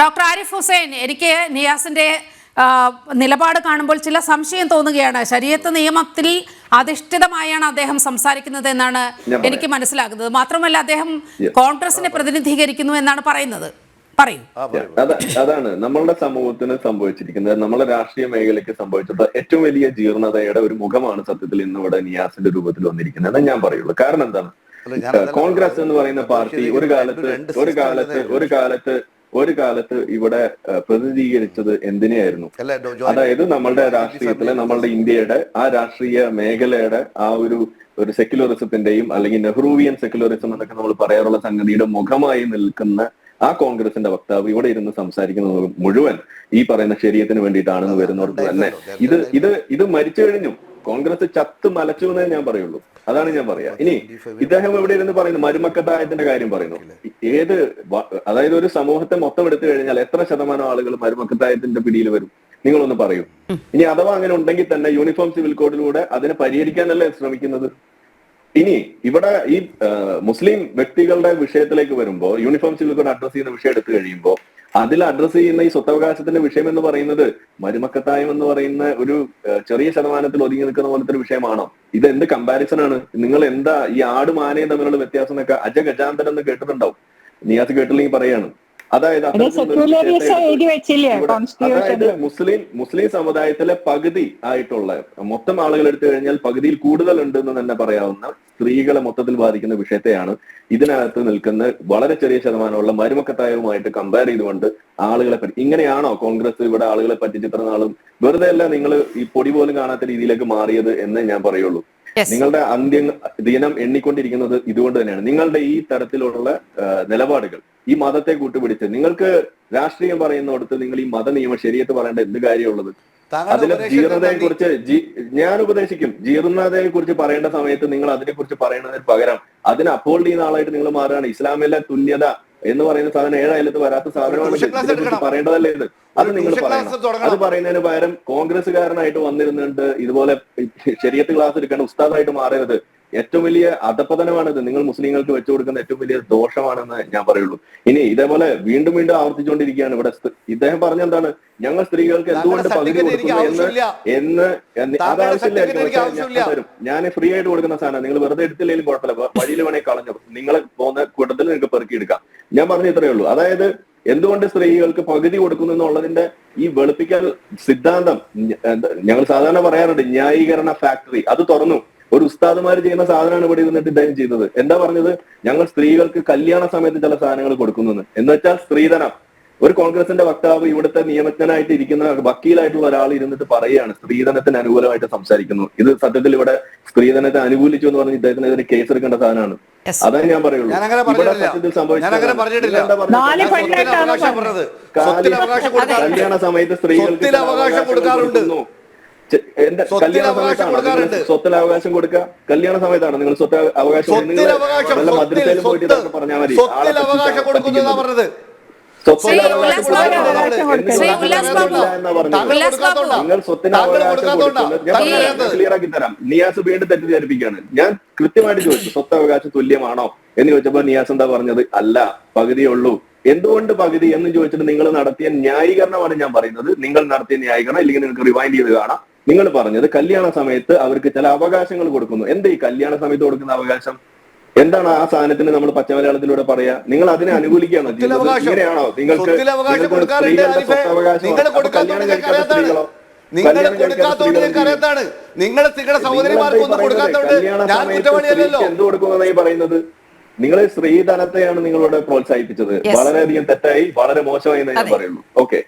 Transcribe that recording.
Doctor Arif Hussain എനിക്ക് നിയാസിന്റെ നിലപാട് കാണുമ്പോൾ ചില സംശയം തോന്നുകയാണ്. ശരീരത്ത് നിയമത്തിൽ അധിഷ്ഠിതമായാണ് അദ്ദേഹം സംസാരിക്കുന്നത് എന്നാണ് എനിക്ക് മനസ്സിലാകുന്നത്. മാത്രമല്ല അദ്ദേഹം കോൺഗ്രസിനെ പ്രതിനിധീകരിക്കുന്നു എന്നാണ് പറയുന്നത്. പറയൂ. അതാണ്. നമ്മളുടെ സമൂഹത്തിന് സംഭവിച്ചിരിക്കുന്നത് നമ്മളെ രാഷ്ട്രീയ മേഖലയ്ക്ക് സംഭവിച്ചത് ഏറ്റവും വലിയ ജീർണതയുടെ ഒരു മുഖമാണ് സത്യത്തിൽ ഇന്ന് ഇവിടെ നിയാസിന്റെ രൂപത്തിൽ വന്നിരിക്കുന്നത്. എന്ന് ഞാൻ പറയുള്ളൂ. കാരണം എന്താണ്? കോൺഗ്രസ് എന്ന് പറയുന്ന പാർട്ടി ഒരു കാലത്ത് ഒരു കാലത്ത് ഒരു കാലത്ത് ഒരു കാലത്ത് ഇവിടെ പ്രതിനിധീകരിച്ചത് എന്തിനെയായിരുന്നു? അതായത് നമ്മളുടെ രാഷ്ട്രീയത്തിലെ നമ്മളുടെ ഇന്ത്യയുടെ ആ രാഷ്ട്രീയ മേഖലയുടെ ആ ഒരു ഒരു സെക്യുലറിസത്തിന്റെയും അല്ലെങ്കിൽ നെഹ്റൂവിയൻ സെക്യുലറിസം എന്നൊക്കെ നമ്മൾ പറയാറുള്ള സംഗതിയുടെ മുഖമായി നിൽക്കുന്ന ആ കോൺഗ്രസിന്റെ വക്താവ് ഇവിടെ ഇരുന്ന് സംസാരിക്കുന്നത് മുഴുവൻ ഈ പറയുന്ന ശരീരത്തിന് വേണ്ടിയിട്ടാണെന്ന് വരുന്നവർക്ക് തന്നെ. ഇത് ഇത് ഇത് മരിച്ചു കഴിഞ്ഞു. കോൺഗ്രസ് ചത്ത് മലച്ചു എന്നേ ഞാൻ പറയുള്ളൂ. അതാണ് ഞാൻ പറയാ. ഇനി ഇദ്ദേഹം എവിടെ ഇരുന്ന് പറയുന്നു? മരുമക്കത്തായത്തിന്റെ കാര്യം പറയുന്നു. ഏത് അതായത് ഒരു സമൂഹത്തെ മൊത്തം എടുത്തു കഴിഞ്ഞാൽ എത്ര ശതമാനം ആളുകൾ മരുമക്കത്തായത്തിന്റെ പിടിയിൽ വരും? നിങ്ങളൊന്ന് പറയൂ. ഇനി അഥവാ അങ്ങനെ ഉണ്ടെങ്കിൽ തന്നെ യൂണിഫോം സിവിൽ കോഡിലൂടെ അതിനെ പരിഹരിക്കാനല്ലേ ശ്രമിക്കുന്നത്? ഇനി ഇവിടെ ഈ മുസ്ലിം വ്യക്തികളുടെ വിഷയത്തിലേക്ക് വരുമ്പോൾ യൂണിഫോം സിവിൽ കോഡ് അഡ്രസ് ചെയ്യുന്ന വിഷയം എടുത്തു കഴിയുമ്പോൾ അതിൽ അഡ്രസ് ചെയ്യുന്ന ഈ സ്വത്തവകാശത്തിന്റെ വിഷയം എന്ന് പറയുന്നത് മരുമക്കത്തായം എന്ന് പറയുന്ന ഒരു ചെറിയ ശതമാനത്തിൽ ഒതുങ്ങി നിൽക്കുന്ന പോലത്തെ ഒരു വിഷയമാണോ? ഇത് എന്ത് കമ്പാരിസൺ ആണ്? നിങ്ങൾ എന്താ ഈ ആടും ആനയും തമ്മിലുള്ള വ്യത്യാസം എന്നൊക്കെ അജഗജാന്തരം എന്ന് കേട്ടിട്ടുണ്ടാവും. നിയാസ് കേട്ടില്ലെങ്കിൽ പറയാണ്. അതായത് അതായത് മുസ്ലിം മുസ്ലിം സമുദായത്തിലെ പകുതി ആയിട്ടുള്ള മൊത്തം ആളുകൾ എടുത്തു കഴിഞ്ഞാൽ പകുതിയിൽ കൂടുതൽ ഉണ്ട് എന്ന് തന്നെ പറയാവുന്ന സ്ത്രീകളെ മൊത്തത്തിൽ ബാധിക്കുന്ന വിഷയത്തെയാണ് ഇതിനകത്ത് നിൽക്കുന്ന വളരെ ചെറിയ ശതമാനമുള്ള മരുമക്കത്തായവുമായിട്ട് കമ്പയർ ചെയ്തുകൊണ്ട് ആളുകളെ പറ്റി ഇങ്ങനെയാണോ കോൺഗ്രസ് ഇവിടെ ആളുകളെ പറ്റി ചിത്രനാളും നാളും വെറുതെ അല്ല നിങ്ങൾ ഈ പൊടി പോലും കാണാത്ത രീതിയിലേക്ക് മാറിയത് എന്ന് ഞാൻ പറയുള്ളൂ. നിങ്ങളുടെ അന്ത്യ ദിനം എണ്ണിക്കൊണ്ടിരിക്കുന്നത് ഇതുകൊണ്ട് തന്നെയാണ്. നിങ്ങളുടെ ഈ തരത്തിലുള്ള നിലപാടുകൾ ഈ മതത്തെ കൂട്ടുപിടിച്ച് നിങ്ങൾക്ക് രാഷ്ട്രീയം പറയുന്നിടത്ത് നിങ്ങൾ ഈ മത നിയമ ശരിയത്ത് പറയേണ്ട എന്ത് കാര്യമുള്ളത്? അതിലെ ജീർണതയെ കുറിച്ച് ഞാൻ ഉപദേശിക്കും. ജീർണതയെ കുറിച്ച് പറയേണ്ട സമയത്ത് നിങ്ങൾ അതിനെ കുറിച്ച് പറയുന്നതിന് പകരം അതിന് അപ്പോൾ ചെയ്യുന്ന ആളായിട്ട് നിങ്ങൾ മാറുകയാണ്. ഇസ്ലാമിലെ തുല്യത എന്ന് പറയുന്ന സാധനം ഏഴായാലത്ത് വരാത്ത സാധനമാണ്. പറയേണ്ടതല്ലേ ഇത് അത് നിങ്ങൾ പറയണം. അത് പറയുന്നതിന് പകരം കോൺഗ്രസ്സുകാരനായിട്ട് വന്നിരുന്നുണ്ട് ഇതുപോലെ ശരിയത്ത് ക്ലാസ് എടുക്കേണ്ട ഉസ്താദായിട്ട് മാറരുത് ഏറ്റവും വലിയ അധപതനമാണിത്. നിങ്ങൾ മുസ്ലിങ്ങൾക്ക് വെച്ചു കൊടുക്കുന്ന ഏറ്റവും വലിയ ദോഷമാണെന്ന് ഞാൻ പറയുള്ളൂ. ഇനി ഇതേപോലെ വീണ്ടും വീണ്ടും ആവർത്തിച്ചുകൊണ്ടിരിക്കുകയാണ്. ഇവിടെ ഇദ്ദേഹം പറഞ്ഞ എന്താണ് ഞങ്ങൾ സ്ത്രീകൾക്ക് എന്തുകൊണ്ട് പകുതി കൊടുക്കുന്നു എന്ന്. എന്ന് അത് ആവശ്യമില്ല. തരും. ഞാൻ ഫ്രീ ആയിട്ട് കൊടുക്കുന്ന സാധനം. നിങ്ങൾ വെറുതെ എടുത്തില്ലെങ്കിലും കുഴപ്പമില്ല. വഴിയിൽ വേണേ കളഞ്ഞു. നിങ്ങൾ പോകുന്ന കൂട്ടത്തിൽ നിങ്ങൾക്ക് പെറുക്കിയെടുക്കാം ഞാൻ പറഞ്ഞ ഇത്രയേ ഉള്ളൂ. അതായത് എന്തുകൊണ്ട് സ്ത്രീകൾക്ക് പകുതി കൊടുക്കുന്നു എന്നുള്ളതിന്റെ ഈ വെളുപ്പിക്കൽ സിദ്ധാന്തം ഞങ്ങൾ സാധാരണ പറയാറുണ്ട് ന്യായീകരണ ഫാക്ടറി. അത് തുറന്നു. ഒരു ഉസ്താദുമാർ ചെയ്യുന്ന സാധനമാണ് ഇവിടെ ഇരുന്നിട്ട് ഇദ്ദേഹം ചെയ്തത് എന്താ പറഞ്ഞത്? ഞങ്ങൾ സ്ത്രീകൾക്ക് കല്യാണ സമയത്ത് ചില സാധനങ്ങൾ കൊടുക്കുന്നു എന്ന് വെച്ചാൽ സ്ത്രീധനം. ഒരു കോൺഗ്രസിന്റെ വക്താവ് ഇവിടുത്തെ നിയമജ്ഞനായിട്ട് ഇരിക്കുന്ന വക്കീലായിട്ടുള്ള ഒരാൾ ഇരുന്നിട്ട് പറയുകയാണ്. സ്ത്രീധനത്തിന് അനുകൂലമായിട്ട് സംസാരിക്കുന്നു. ഇത് സത്യത്തിൽ ഇവിടെ സ്ത്രീധനത്തെ അനുകൂലിച്ചു എന്ന് പറഞ്ഞ് ഇദ്ദേഹത്തിനെതിരെ കേസ് എടുക്കേണ്ട സാധനമാണ്. അതാണ് അതേ ഞാൻ പറയുള്ളൂ. കല്യാണ സമയത്ത് സ്ത്രീകൾക്ക് അവകാശം കൊടുക്കാറുണ്ട്. കല്യാണ അവകാശം സമയത്താണോ? സ്വത്തിന് അവകാശം കൊടുക്കുക? കല്യാണ സമയത്താണ്? നിങ്ങൾ സ്വത്ത് അവകാശം നിങ്ങൾ സ്വത്തിൽ പോയിട്ട് പറഞ്ഞാൽ മതി. സ്വത്തിൽ സ്വത്തിന് അവകാശം നിങ്ങൾ സ്വത്തിന്. കൊടുക്കുന്നത്. ക്ലിയർ ആക്കി തരാം. നിയാസ് വീണ്ടും തെറ്റിദ്ധരിപ്പിക്കുകയാണ് ഞാൻ കൃത്യമായിട്ട് ചോദിച്ചു സ്വത്ത് അവകാശം തുല്യമാണോ എന്ന് ചോദിച്ചപ്പോ നിയാസ് എന്താ പറഞ്ഞത്? അല്ല പകുതിയേ ഉള്ളൂ എന്തുകൊണ്ട് പകുതി എന്ന് ചോദിച്ചിട്ട് നിങ്ങൾ നടത്തിയ ന്യായീകരണമാണ് ഞാൻ പറയുന്നത്. നിങ്ങൾ നടത്തിയ ന്യായീകരണം ഇല്ലെങ്കിൽ നിങ്ങൾക്ക് റിവൈൻഡ് ചെയ്ത് കാണാം. നിങ്ങൾ പറഞ്ഞത് കല്യാണ സമയത്ത് അവർക്ക് ചില അവകാശങ്ങൾ കൊടുക്കുന്നു. എന്താ ഈ കല്യാണ സമയത്ത് കൊടുക്കുന്ന അവകാശം? എന്താണ് ആ സാധനത്തിന് നമ്മൾ പച്ചമലയാളത്തിലൂടെ പറയാ? നിങ്ങൾ അതിനെ അനുകൂലിക്കുകയാണോ? ഇങ്ങനെയാണോ? നിങ്ങൾക്ക് നിങ്ങൾ. സ്ത്രീകളോ? കൊടുക്കാത്തോണ്ട് അറിയാത്താണ് നിങ്ങളുടെ സഹോദരിമാർക്ക് ഒന്നും കൊടുക്കാത്തോണ്ട് പറയുന്നത്? ഞാൻ സമയത്ത് കുറ്റവാളിയല്ലല്ലോ. സ്ത്രീക്ക് എന്ത് കൊടുക്കുമെന്നായി പറയുന്നത്? നിങ്ങൾ സ്ത്രീധനത്തെയാണ് നിങ്ങളോട് പ്രോത്സാഹിപ്പിച്ചത്. വളരെയധികം തെറ്റായി വളരെ മോശമായി എന്ന് ഞാൻ. പറയുള്ളൂ ഓക്കെ